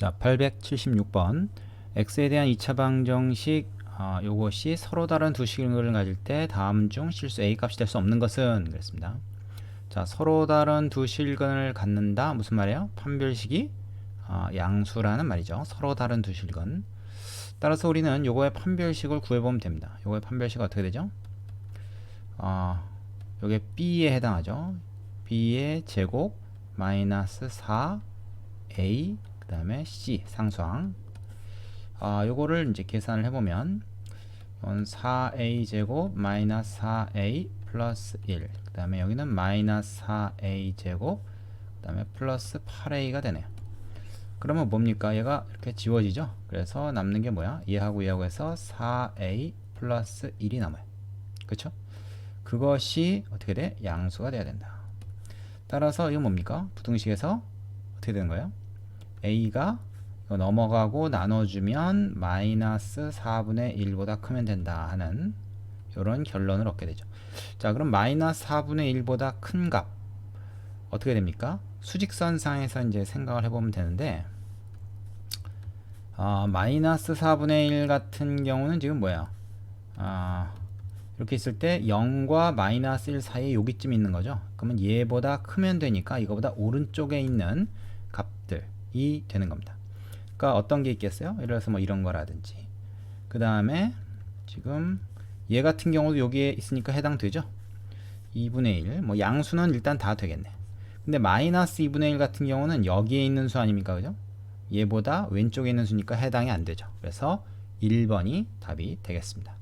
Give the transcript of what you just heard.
자, 876번. x에 대한 2차 방정식 아, 요것이 서로 다른 두 식을 가질 때 다음 중 실수 a 값이 될 수 없는 것은 그랬습니다. 자, 서로 다른 두 실근을 갖는다. 무슨 말이에요? 판별식이 아, 양수라는 말이죠. 서로 다른 두 실근. 따라서 우리는 요거의 판별식을 구해보면 됩니다. 요거의 판별식은 어떻게 되죠? 아, 요게 b에 해당하죠. b의 제곱 마이너스 4a 그 다음에 c 상수항 아, 요거를 이제 계산을 해보면 이건 4a 제곱 마이너스 4a 플러스 1. 그 다음에 여기는 마이너스 4a 제곱 그 다음에 플러스 8a가 되네요. 그러면 뭡니까? 얘가 이렇게 지워지죠? 그래서 남는 게 뭐야? 얘하고 얘하고 해서 4a 플러스 1이 남아요. 그쵸? 그것이 어떻게 돼? 양수가 돼야 된다. 따라서 이건 뭡니까? 부등식에서 어떻게 되는 거예요? A가 넘어가고 나눠주면 마이너스 4분의 1보다 크면 된다 하는 이런 결론을 얻게 되죠. 자, 그럼 마이너스 4분의 1보다 큰 값 어떻게 됩니까? 수직선상에서 이제 생각을 해보면 되는데 아, 마이너스 4분의 1 같은 경우는 지금 뭐야? 아, 이렇게 있을 때 0과 마이너스 1 사이에 여기쯤 있는 거죠. 그러면 얘보다 크면 되니까 이거보다 오른쪽에 있는 값들 이 되는 겁니다. 그러니까 어떤 게 있겠어요? 예를 들어서 뭐 이런 거라든지. 그 다음에 지금 얘 같은 경우도 여기에 있으니까 해당되죠? 2분의 1, 뭐 양수는 일단 다 되겠네. 근데 마이너스 2분의 1 같은 경우는 여기에 있는 수 아닙니까? 그죠? 얘보다 왼쪽에 있는 수니까 해당이 안 되죠. 그래서 1번이 답이 되겠습니다